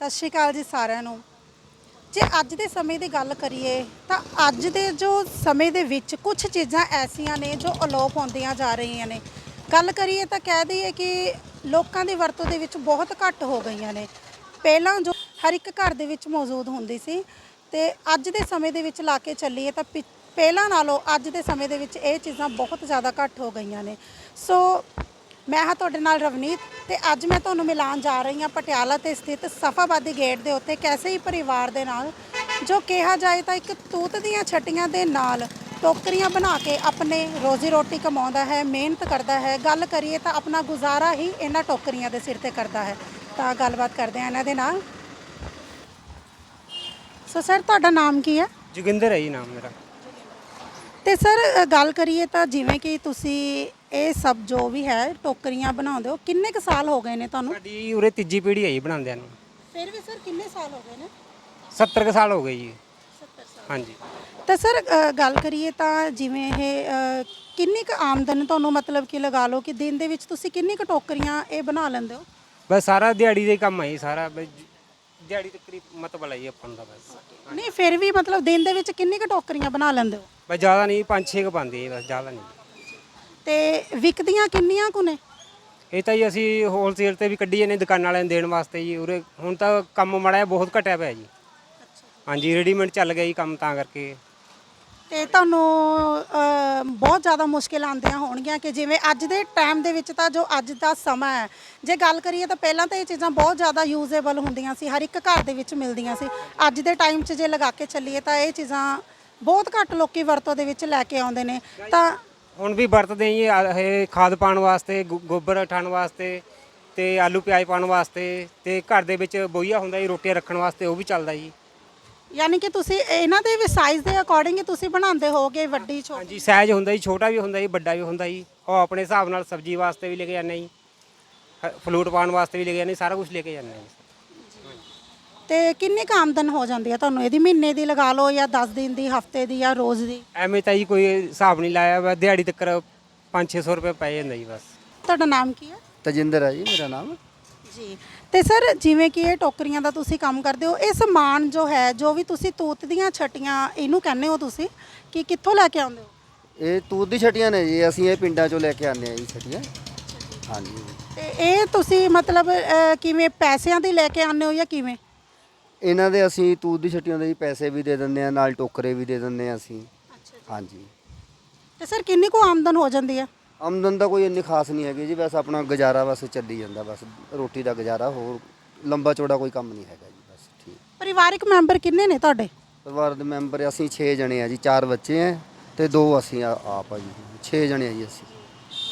ਸਤਿ ਸ਼੍ਰੀ ਅਕਾਲ ਜੀ ਸਾਰਿਆਂ ਨੂੰ। ਜੇ ਅੱਜ ਦੇ ਸਮੇਂ ਦੀ ਗੱਲ ਕਰੀਏ ਤਾਂ ਅੱਜ ਦੇ ਜੋ ਸਮੇਂ ਦੇ ਵਿੱਚ ਕੁਝ ਚੀਜ਼ਾਂ ਐਸੀਆਂ ਨੇ ਜੋ ਅਲੋਪ ਹੁੰਦੀਆਂ ਜਾ ਰਹੀਆਂ ਨੇ। ਗੱਲ ਕਰੀਏ ਤਾਂ ਕਹਿ ਦਈਏ ਕਿ ਲੋਕਾਂ ਦੀ ਵਰਤੋਂ ਦੇ ਵਿੱਚ ਬਹੁਤ ਘੱਟ ਹੋ ਗਈਆਂ ਨੇ। ਪਹਿਲਾਂ ਜੋ ਹਰ ਇੱਕ ਘਰ ਦੇ ਵਿੱਚ ਮੌਜੂਦ ਹੁੰਦੀ ਸੀ ਤੇ ਅੱਜ ਦੇ ਸਮੇਂ ਦੇ ਵਿੱਚ ਲਾ ਕੇ ਚੱਲੀਏ ਤਾਂ ਪਿ- ਪਹਿਲਾਂ ਨਾਲੋਂ ਅੱਜ ਦੇ ਸਮੇਂ ਦੇ ਵਿੱਚ ਇਹ ਚੀਜ਼ਾਂ ਬਹੁਤ ਜ਼ਿਆਦਾ ਘੱਟ ਹੋ ਗਈਆਂ ਨੇ। ਸੋ ਮੈਂ ਹਾਂ ਤੁਹਾਡੇ ਨਾਲ ਰਵਨੀਤ ਤੇ ਅੱਜ ਮੈਂ ਤੁਹਾਨੂੰ ਮਿਲਾਨ ਜਾ ਰਹੀ ਹਾਂ ਪਟਿਆਲਾ ਤੇ ਸਥਿਤ ਸਫਾਬਾਦੀ ਗੇਟ ਦੇ ਉੱਤੇ ਕੈਸੇ ਹੀ ਪਰਿਵਾਰ ਦੇ ਨਾਲ ਜੋ ਕਿਹਾ ਜਾਏ ਤਾਂ ਇੱਕ ਤੂਤ ਦੀਆਂ ਛਟੀਆਂ ਦੇ ਨਾਲ ਟੋਕਰੀਆਂ ਬਣਾ ਕੇ ਆਪਣੇ ਰੋਜ਼ੀ ਰੋਟੀ ਕਮਾਉਂਦਾ ਹੈ ਮਿਹਨਤ ਕਰਦਾ ਹੈ। ਗੱਲ ਕਰੀਏ ਤਾਂ ਆਪਣਾ ਗੁਜ਼ਾਰਾ ਹੀ ਇਹਨਾਂ ਟੋਕਰੀਆਂ ਦੇ ਸਿਰ ਤੇ ਕਰਦਾ ਹੈ। ਤਾਂ ਗੱਲਬਾਤ ਕਰਦੇ ਹਾਂ ਇਹਨਾਂ ਦੇ ਨਾਲ। ਸੋ ਸਰ ਤੁਹਾਡਾ ਨਾਮ ਕੀ ਹੈ? ਜੋਗਿੰਦਰ ਹੈ ਜੀ ਨਾਮ ਮੇਰਾ। ਤੇ ਸਰ ਗੱਲ ਕਰੀਏ ਤਾਂ ਜਿਵੇਂ ਕਿ ਤੁਸੀਂ ਇਹ ਸਭ ਜੋ ਵੀ ਹੈ ਟੋਕਰੀਆਂ ਬਣਾਉਂਦੇ ਹੋ ਕਿੰਨੇ ਕੁ ਸਾਲ ਹੋ ਗਏ ਨੇ ਤੁਹਾਨੂੰ? ਸਾਡੀ ਉਰੇ ਤੀਜੀ ਪੀੜ੍ਹੀ ਹੈ ਜੀ ਬਣਾਉਂਦਿਆਂ ਨੂੰ। ਫਿਰ ਵੀ ਸਰ ਕਿੰਨੇ ਸਾਲ ਹੋ ਗਏ ਨੇ? 70 ਕੁ ਸਾਲ ਹੋ ਗਏ ਜੀ। 70 ਸਾਲ। ਹਾਂਜੀ। ਤਾਂ ਸਰ ਅ, ਗੱਲ ਕਰੀਏ ਤਾਂ ਜਿਵੇਂ ਇਹ ਅ, ਕਿੰਨੀ ਕੁ ਆਮਦਨ ਤੁਹਾਨੂੰ ਮਤਲਬ ਕਿ ਲਗਾ ਲਓ ਕਿ ਦਿਨ ਦੇ ਵਿੱਚ ਤੁਸੀਂ ਕਿੰਨੀ ਕੁ ਟੋਕਰੀਆਂ ਇਹ ਬਣਾ ਲੈਂਦੇ ਹੋ? ਬਸ ਸਾਰਾ ਦਿਹਾੜੀ ਦਾ ਕੰਮ ਹੈ ਜੀ ਸਾਰਾ ਬਸ ਦਿਹਾੜੀ ਤੇ ਕਰੀਬ ਮਤਲਬ ਹੈ ਜੀ ਆਪਾਂ ਨੂੰ ਦਾ ਬਸ। ਨਹੀਂ ਫਿਰ ਵੀ ਮਤਲਬ ਦਿਨ ਦੇ ਵਿੱਚ ਕਿੰਨੀ ਕੁ ਟੋਕਰੀਆਂ ਬਣਾ ਲੈਂਦੇ ਹੋ? ਬਸ ਜ਼ਿਆਦਾ ਨਹੀਂ ਪੰਜ ਛੇ ਕੁ ਪਾਉਂਦੇ ਜੀ ਬਸ ਜ਼ਿਆਦਾ ਨਹੀਂ। ਤੇ ਵਿਕਦੀਆਂ ਕਿੰਨੀਆਂ ਕੁ ਨੇ? ਇਹ ਤਾਂ ਜੀ ਅਸੀਂ ਹੋਲਸੇਲ ਤੇ ਵੀ ਕੱਢੀ ਜਾਂਦੇ ਦੁਕਾਨਾਂ ਵਾਲਿਆਂ ਨੂੰ ਦੇਣ ਵਾਸਤੇ ਜੀ ਉਰੇ ਹੁਣ ਤਾਂ ਕੰਮ ਮਾੜਾ ਜਿਹਾ ਬਹੁਤ ਘਟਿਆ ਪਿਆ ਜੀ। ਹਾਂਜੀ ਰੈਡੀਮੇਡ ਚੱਲ ਗਿਆ ਜੀ ਕੰਮ ਤਾਂ ਕਰਕੇ। ਤੇ ਤੁਹਾਨੂੰ ਅ, ਬਹੁਤ ਜ਼ਿਆਦਾ ਮੁਸ਼ਕਿਲ ਆਉਂਦੀਆਂ ਹੋਣਗੀਆਂ ਕਿ ਜਿਵੇਂ ਅੱਜ ਦੇ ਟਾਈਮ ਦੇ ਵਿੱਚ ਤਾਂ ਜੋ ਅੱਜ ਦਾ ਸਮਾਂ ਹੈ। ਜੇ ਗੱਲ ਕਰੀਏ ਤਾਂ ਪਹਿਲਾਂ ਤਾਂ ਇਹ ਚੀਜ਼ਾਂ ਬਹੁਤ ਜ਼ਿਆਦਾ ਯੂਜ਼ੇਬਲ ਹੁੰਦੀਆਂ ਸੀ ਹਰ ਇੱਕ ਘਰ ਦੇ ਵਿੱਚ ਮਿਲਦੀਆਂ ਸੀ। ਅੱਜ ਦੇ ਟਾਈਮ 'ਚ ਜੇ ਲਗਾ ਕੇ ਚੱਲੀਏ ਤਾਂ ਇਹ ਚੀਜ਼ਾਂ ਬਹੁਤ ਘੱਟ ਲੋਕੀ ਵਰਤੋਂ ਦੇ ਵਿੱਚ ਲੈ ਕੇ ਆਉਂਦੇ ਨੇ। ਤਾਂ ਹੁਣ ਵੀ ਵਰਤਦੇ ਜੀ ਇਹ ਖਾਦ ਪਾਉਣ ਵਾਸਤੇ ਗੋ- ਗੋਬਰ ਠਾਣ ਵਾਸਤੇ ਤੇ ਆਲੂ ਪਿਆਜ਼ ਪਾਉਣ ਵਾਸਤੇ ਤੇ ਘਰ ਦੇ ਵਿੱਚ ਬੋਈਆ ਹੁੰਦਾ ਜੀ ਰੋਟੀਆਂ ਰੱਖਣ ਵਾਸਤੇ ਉਹ ਵੀ ਚੱਲਦਾ ਜੀ। ਯਾਨੀ ਕਿ ਤੁਸੀਂ ਇਹਨਾਂ ਦੇ ਵੀ ਸਾਈਜ਼ ਦੇ ਅਕੋਰਡਿੰਗ ਹੀ ਤੁਸੀਂ ਬਣਾਉਂਦੇ ਹੋਗੇ ਵੱਡੀ ਛੋਟੀ? ਹਾਂਜੀ ਸਾਈਜ਼ ਹੁੰਦਾ ਜੀ ਛੋਟਾ ਵੀ ਹੁੰਦਾ ਜੀ ਵੱਡਾ ਵੀ ਹੁੰਦਾ ਜੀ। ਉਹ ਆਪਣੇ ਹਿਸਾਬ ਨਾਲ ਸਬਜ਼ੀ ਵਾਸਤੇ ਵੀ ਲੈ ਕੇ ਜਾਂਦੇ ਜੀ। ਹ- ਫਲੂਟ ਪਾਉਣ ਵਾਸਤੇ ਵੀ ਲੈ ਕੇ ਜਾਂਦੇ ਸਾਰਾ ਕੁਝ ਲੈ ਕੇ ਜਾਂਦੇ ਜੀ। ਤੇ ਕਿੰਨੀ ਕੁ ਆਮਦਨ ਹੋ ਜਾਂਦੀ ਹੈ ਤੁਹਾਨੂੰ? ਇਹਦੀ ਮਹੀਨੇ ਦੀ ਲਗਾ ਲਓ ਜਾਂ 10 ਦਿਨ ਦੀ ਹਫ਼ਤੇ ਦੀ ਜਾਂ ਰੋਜ਼ ਦੀ? ਐਵੇਂ ਤਾਂ ਜੀ ਕੋਈ ਹਿਸਾਬ ਨਹੀਂ ਲਾਇਆ ਵਾ। ਦਿਹਾੜੀ ਤੱਕ 5-600 ਰੁਪਏ ਪੈ ਜਾਂਦਾ ਜੀ ਬਸ। ਤੁਹਾਡਾ ਨਾਮ ਕੀ ਹੈ ਤਜਿੰਦਰ ਹੈ ਜੀ ਮੇਰਾ ਨਾਮ। ਜੀ। ਤੇ ਸਰ ਜਿਵੇਂ ਕਿ ਇਹ ਟੋਕਰੀਆਂ ਦਾ ਤੁਸੀਂ ਕੰਮ ਕਰਦੇ ਹੋ ਇਹ ਸਮਾਨ ਜੋ ਹੈ ਜੋ ਵੀ ਤੁਸੀਂ ਤੂਤ ਦੀਆਂ ਛਟੀਆਂ ਇਹਨੂੰ ਕਹਿੰਦੇ ਹੋ ਤੁਸੀਂ ਕਿ ਕਿੱਥੋਂ ਲੈ ਕੇ ਆਉਂਦੇ ਹੋ? ਇਹ ਤੂਤ ਦੀ ਛਟੀਆਂ ਨੇ ਜੀ ਅਸੀਂ ਇਹ ਪਿੰਡਾਂ ਚੋਂ ਲੈ ਕੇ ਆਉਂਦੇ ਆ ਜੀ ਛਟੀਆਂ। ਹਾਂਜੀ। ਤੇ ਇਹ ਤੁਸੀਂ ਮਤਲਬ ਅਹ, ਕਿਵੇਂ ਪੈਸਿਆਂ ਦੀ ਲੈ ਕੇ ਆਉਂਦੇ ਹੋ ਜਾਂ ਕਿਵੇਂ? ਇਹਨਾਂ ਦੇ ਅਸੀਂ ਤੂਤ ਦੀ ਛਟੀਆਂ ਦੇ ਜੀ ਪੈਸੇ ਵੀ ਦੇ ਦਿੰਦੇ ਆ ਨਾਲ ਟੋਕਰੇ ਵੀ ਦੇ ਦਿੰਦੇ ਆ ਅਸੀਂ। ਹਾਂਜੀ। ਤੇ ਸਰ ਕਿੰਨੀ ਕੁ ਆਮਦਨ ਹੋ ਜਾਂਦੀ ਹੈ ਆਮਦਨ ਦਾ ਕੋਈ ਇੰਨੀ ਖਾਸ ਨਹੀਂ ਹੈਗੀ ਜੀ ਬਸ ਆਪਣਾ ਗੁਜ਼ਾਰਾ ਬਸ ਚੱਲੀ ਜਾਂਦਾ ਬਸ ਰੋਟੀ ਦਾ ਗੁਜ਼ਾਰਾ ਹੋਰ ਲੰਬਾ ਚੌੜਾ ਕੋਈ ਕੰਮ ਨਹੀਂ ਹੈਗਾ ਜੀ ਬਸ ਠੀਕ। ਪਰਿਵਾਰਕ ਮੈਂਬਰ ਕਿੰਨੇ ਨੇ ਤੁਹਾਡੇ? ਪਰਿਵਾਰ ਦੇ ਮੈਂਬਰ ਅਸੀਂ 6 ਜਣੇ ਆ ਜੀ ਚਾਰ ਬੱਚੇ ਆ ਤੇ ਦੋ ਅਸੀਂ ਆ- ਆਪ ਆ ਜੀ 6 ਜਣੇ ਆ ਜੀ ਅਸੀਂ।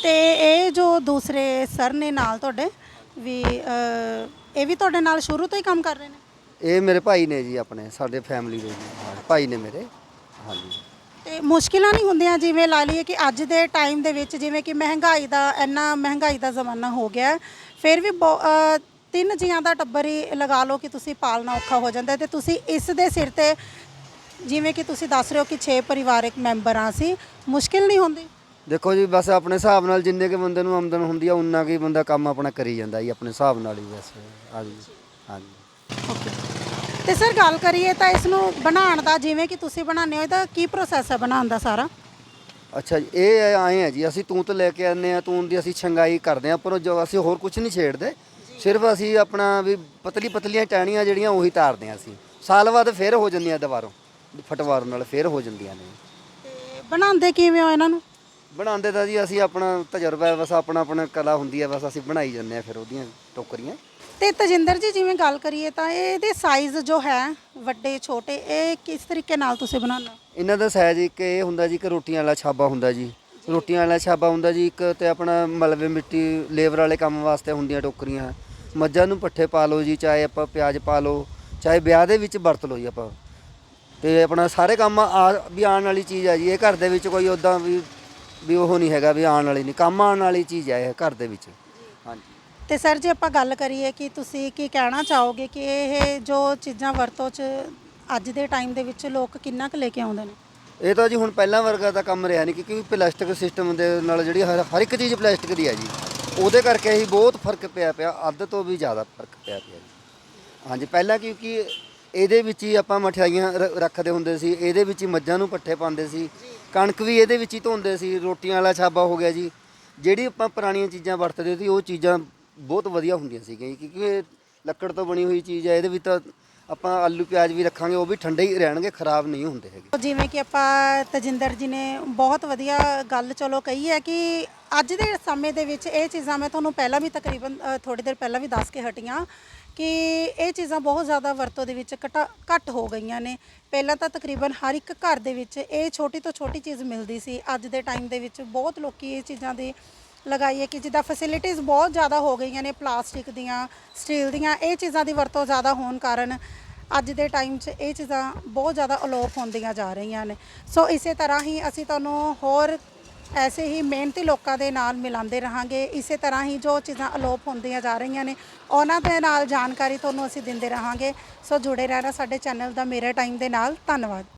ਤੇ ਇਹ ਜੋ ਦੂਸਰੇ ਸਰ ਨੇ ਨਾਲ ਤੁਹਾਡੇ ਵੀ ਅਹ, ਇਹ ਵੀ ਤੁਹਾਡੇ ਨਾਲ ਸ਼ੁਰੂ ਤੋਂ ਹੀ ਕੰਮ ਕਰ ਰਹੇ ਨੇ? ਇਹ ਮੇਰੇ ਭਾਈ ਨੇ ਜੀ ਆਪਣੇ ਸਾਡੇ ਫੈਮਿਲੀ ਦੇ ਜੀ ਹਾਂ, ਭਾਈ ਨੇ ਮੇਰੇ ਹਾਂਜੀ। ਤੇ ਮੁਸ਼ਕਿਲਾਂ ਨਹੀਂ ਹੁੰਦੀਆਂ ਜਿਵੇਂ ਲਾ ਲਈਏ ਕਿ ਅੱਜ ਦੇ ਟਾਈਮ ਦੇ ਵਿੱਚ ਜਿਵੇਂ ਕਿ ਮਹਿੰਗਾਈ ਦਾ ਇੰਨਾ ਮਹਿੰਗਾਈ ਦਾ ਜ਼ਮਾਨਾ ਹੋ ਗਿਆ ਹੈ, ਫਿਰ ਵੀ ਬਹੁ- ਅਹ ਤਿੰਨ ਜੀਆਂ ਦਾ ਟੱਬਰ ਹੀ ਲਗਾ ਲਓ ਕਿ ਤੁਸੀਂ ਪਾਲਣਾ ਔਖਾ ਹੋ ਜਾਂਦਾ ਹੈ ਤੇ ਤੁਸੀਂ ਇਸ ਦੇ ਸਿਰ ਤੇ ਜਿਵੇਂ ਕਿ ਤੁਸੀਂ ਦੱਸ ਰਹੇ ਹੋ ਕਿ 6 ਪਰਿਵਾਰਕ ਮੈਂਬਰ ਆ ਸੀ ਮੁਸ਼ਕਿਲ ਨਹੀਂ ਹੁੰਦੀ? ਦੇਖੋ ਜੀ ਬਸ ਆਪਣੇ ਹਿਸਾਬ ਨਾਲ ਜਿੰਨੇ ਕੇ ਬੰਦੇ ਨੂੰ ਆਮਦਨ ਹੁੰਦੀ ਆ ਉਨਾ ਕੀ ਬੰਦਾ ਕੰਮ ਆਪਣਾ ਕਰੀ ਜਾਂਦਾ ਜੀ ਆਪਣੇ ਹਿਸਾਬ ਨਾਲ ਹੀ ਬਸ ਹਾਂਜੀ ਹਾਂਜੀ। ਓਕੇ ਤੇ ਸਰ ਗੱਲ ਕਰੀਏ ਤਾਂ ਇਸ ਨੂੰ ਬਣਾਉਣ ਦਾ ਜਿਵੇਂ ਕਿ ਤੁਸੀਂ ਬਣਾਉਂਦੇ ਹੋ ਇਹਦਾ ਕੀ ਪ੍ਰੋਸੈਸ ਹੈ ਬਣਾਉਣ ਦਾ ਸਾਰਾ? ਅੱਛਾ ਜੀ ਇਹ ਆਏ ਆ ਜੀ ਅਸੀਂ ਤੂਤ ਲੈ ਕੇ ਆਨੇ ਆ ਤੂਨ ਦੀ ਅਸੀਂ ਛੰਗਾਈ ਕਰਦੇ ਆ ਪਰ ਜੋ ਅਸੀਂ ਹੋਰ ਕੁਝ ਨਹੀਂ ਛੇੜਦੇ। ਸਿਰਫ ਅਸੀਂ ਆਪਣਾ ਵੀ ਪਤਲੀ ਪਤਲੀਆਂ ਟਾਹਣੀਆਂ ਜਿਹੜੀਆਂ ਉਹੀ ਤਾਰਦੇ ਆ ਅਸੀਂ। ਸਾਲ ਬਾਅਦ ਫੇਰ ਹੋ ਜਾਂਦੀਆਂ ਦੁਬਾਰੋਂ ਫਟਵਾਰ ਨਾਲ ਫੇਰ ਹੋ ਜਾਂਦੀਆਂ ਨੇ। ਤੇ ਬਣਾਉਂਦੇ ਕਿਵੇਂ ਹੋ ਇਹਨਾਂ ਨੂੰ? ਬਣਾਉਂਦੇ ਤਾਂ ਜੀ ਅਸੀਂ ਆਪਣਾ ਤਜਰਬਾ ਹੈ ਬਸ ਆਪਣਾ ਆਪਣਾ ਕਲਾ ਹੁੰਦੀ ਹੈ ਬਸ ਅਸੀਂ ਬਣਾਈ ਜਾਂਦੇ ਆ ਫਿਰ ਉਹਦੀਆਂ ਟੋਕਰੀਆਂ। ਤੇ ਤਜਿੰਦਰ ਜੀ ਜਿਵੇਂ ਗੱਲ ਕਰੀਏ ਤਾਂ ਇਹਦੇ ਸਾਈਜ਼ ਜੋ ਹੈ ਵੱਡੇ ਛੋਟੇ ਇਹ ਕਿਸ ਤਰੀਕੇ ਨਾਲ ਤੁਸੀਂ ਬਣਾਉਂਦੇ ਹੋ? ਇਹਨਾਂ ਦਾ ਸਾਈਜ਼ ਇੱਕ ਇਹ ਹੁੰਦਾ ਜੀ ਕਿ ਰੋਟੀਆਂ ਵਾਲਾ ਛਾਬਾ ਹੁੰਦਾ ਜੀ। ਰੋਟੀਆਂ ਵਾਲਾ ਛਾਬਾ ਹੁੰਦਾ ਜੀ ਇੱਕ ਤੇ ਆਪਣਾ ਮਲਬੇ ਮਿੱਟੀ ਲੇਬਰ ਵਾਲੇ ਕੰਮ ਵਾਸਤੇ ਹੁੰਦੀਆਂ ਟੋਕਰੀਆਂ। ਮੱਝਾਂ ਨੂੰ ਪੱਠੇ ਪਾ ਲਓ ਜੀ ਚਾਹੇ ਆਪਾਂ ਪਿਆਜ਼ ਪਾ ਲਓ ਚਾਹੇ ਵਿਆਹ ਦੇ ਵਿੱਚ ਵਰਤ ਲਓ ਜੀ ਆਪਾਂ। ਤੇ ਆਪਣਾ ਸਾਰੇ ਕੰਮ ਆ ਵੀ ਆਉਣ ਵਾਲੀ ਚੀਜ਼ ਹੈ ਜੀ ਇਹ ਘਰ ਦੇ ਵਿੱਚ ਕੋਈ ਉਦਾਂ ਵੀ ਵੀ ਉਹ ਨਹੀਂ ਹੈਗਾ ਵੀ ਆਉਣ ਵਾਲੀ ਨਹੀਂ ਕੰਮ ਆਉਣ ਵਾਲੀ ਚੀਜ਼ ਹੈ ਇਹ ਘਰ ਦੇ ਵਿੱਚ। ਹਾਂਜੀ। ਤੇ ਸਰ ਜੇ ਆਪਾਂ ਗੱਲ ਕਰੀਏ ਕਿ ਤੁਸੀਂ ਕੀ ਕਹਿਣਾ ਚਾਹੋਗੇ ਕਿ ਇਹ ਜੋ ਚੀਜ਼ਾਂ ਵਰਤੋਂ 'ਚ ਅੱਜ ਦੇ ਟਾਈਮ ਦੇ ਵਿੱਚ ਲੋਕ ਕਿੰਨਾ ਕੁ ਲੈ ਕੇ ਆਉਂਦੇ ਨੇ? ਇਹ ਤਾਂ ਜੀ ਹੁਣ ਪਹਿਲਾਂ ਵਰਗਾ ਤਾਂ ਕੰਮ ਰਿਹਾ ਨਹੀਂ ਕਿਉਂਕਿ ਪਲਾਸਟਿਕ ਸਿਸਟਮ ਦੇ ਨਾਲ ਜਿਹੜੀ ਹਰ ਹਰ ਇੱਕ ਚੀਜ਼ ਪਲਾਸਟਿਕ ਦੀ ਹੈ ਜੀ। ਉਹਦੇ ਕਰਕੇ ਹੀ ਬਹੁਤ ਫ਼ਰਕ ਪਿਆ ਪਿਆ ਅੱਧ ਤੋਂ ਵੀ ਜ਼ਿਆਦਾ ਫ਼ਰਕ ਪਿਆ ਪਿਆ ਜੀ। ਹਾਂਜੀ ਪਹਿਲਾਂ ਕਿਉਂਕਿ ਇਹਦੇ ਵਿੱਚ ਹੀ ਆਪਾਂ ਮਠਿਆਈਆਂ ਰ- ਰੱਖਦੇ ਹੁੰਦੇ ਸੀ ਇਹਦੇ ਵਿੱਚ ਹੀ ਮੱਝਾਂ ਨੂੰ ਪੱਠੇ ਪਾਉਂਦੇ ਸੀ ਕਣਕ ਵੀ ਇਹਦੇ ਵਿੱਚ ਹੀ ਧੋਂਦੇ ਸੀ ਰੋਟੀਆਂ ਵਾਲਾ ਛਾਬਾ ਹੋ ਗਿਆ ਜੀ। ਜਿਹੜੀ ਆਪਾਂ ਪੁਰਾਣੀਆਂ ਚੀਜ਼ਾਂ ਵਰਤਦੇ ਸੀ ਉਹ ਚੀਜ਼ਾਂ ਬਹੁਤ ਵਧੀਆ ਹੁੰਦੀਆਂ ਸੀਗੀਆਂ ਜੀ, ਕਿਉਂਕਿ ਇਹ ਲੱਕੜ ਤੋਂ ਬਣੀ ਹੋਈ ਚੀਜ਼ ਹੈ ਇਹਦੇ ਵਿੱਚ ਤਾਂ ਆਪਾਂ ਆਲੂ ਪਿਆਜ਼ ਵੀ ਰੱਖਾਂਗੇ ਉਹ ਵੀ ਠੰਡੇ ਹੀ ਰਹਿਣਗੇ ਖਰਾਬ ਨਹੀਂ ਹੁੰਦੇ ਹੈਗੇ। ਜਿਵੇਂ ਕਿ ਆਪਾਂ ਤਜਿੰਦਰ ਜੀ ਨੇ ਬਹੁਤ ਵਧੀਆ ਗੱਲ ਚਲੋ ਕਹੀ ਹੈ ਕਿ ਅੱਜ ਦੇ ਸਮੇਂ ਦੇ ਵਿੱਚ ਇਹ ਚੀਜ਼ਾਂ ਮੈਂ ਤੁਹਾਨੂੰ ਪਹਿਲਾਂ ਵੀ ਤਕਰੀਬਨ ਥੋੜੀ ਦੇਰ ਪਹਿਲਾਂ ਵੀ ਦੱਸ ਕੇ ਹਟੀਆਂ ਕਿ ਇਹ ਚੀਜ਼ਾਂ ਬਹੁਤ ਜ਼ਿਆਦਾ ਵਰਤੋਂ ਦੇ ਵਿੱਚ ਘਟਾ ਘੱਟ ਹੋ ਗਈਆਂ ਨੇ। ਪਹਿਲਾਂ ਤਾਂ ਤਕਰੀਬਨ ਹਰ ਇੱਕ ਘਰ ਦੇ ਵਿੱਚ ਇਹ ਛੋਟੀ ਤੋਂ ਛੋਟੀ ਚੀਜ਼ ਮਿਲਦੀ ਸੀ। ਅੱਜ ਦੇ ਟਾਈਮ ਦੇ ਵਿੱਚ ਬਹੁਤ ਲੋਕੀ ਇਹ ਚੀਜ਼ਾਂ ਦੀ ਲਗਾਈਏ ਕਿ ਜਿੱਦਾਂ ਫੈਸਿਲਿਟੀਆਂ ਬਹੁਤ ਜ਼ਿਆਦਾ ਹੋ ਗਈਆਂ ਨੇ, ਪਲਾਸਟਿਕ ਦੀਆਂ ਸਟੀਲ ਦੀਆਂ, ਇਹ ਚੀਜ਼ਾਂ ਦੀ ਵਰਤੋਂ ਜ਼ਿਆਦਾ ਹੋਣ ਕਾਰਨ ਅੱਜ ਦੇ ਟਾਈਮ 'ਚ ਇਹ ਚੀਜ਼ਾਂ ਬਹੁਤ ਜ਼ਿਆਦਾ ਅਲੋਪ ਹੁੰਦੀਆਂ ਜਾ ਰਹੀਆਂ ਨੇ। ਸੋ ਇਸੇ ਤਰ੍ਹਾਂ ਹੀ ਅਸੀਂ ਤੁਹਾਨੂੰ ਹੋਰ ਐਸੇ ਹੀ ਮਿਹਨਤੀ ਲੋਕਾਂ ਦੇ ਨਾਲ ਮਿਲਾਉਂਦੇ ਰਹਾਂਗੇ। ਇਸੇ ਤਰ੍ਹਾਂ ਹੀ ਜੋ ਚੀਜ਼ਾਂ ਅਲੋਪ ਹੁੰਦੀਆਂ ਜਾ ਰਹੀਆਂ ਨੇ, ਉਹਨਾਂ ਦੇ ਨਾਲ ਜਾਣਕਾਰੀ ਤੁਹਾਨੂੰ ਅਸੀਂ ਦਿੰਦੇ ਰਹਾਂਗੇ। ਸੋ ਜੁੜੇ ਰਹਿਣਾ ਸਾਡੇ ਚੈਨਲ ਦਾ ਮੇਰਾ ਟਾਈਮ ਦੇ ਨਾਲ। ਧੰਨਵਾਦ।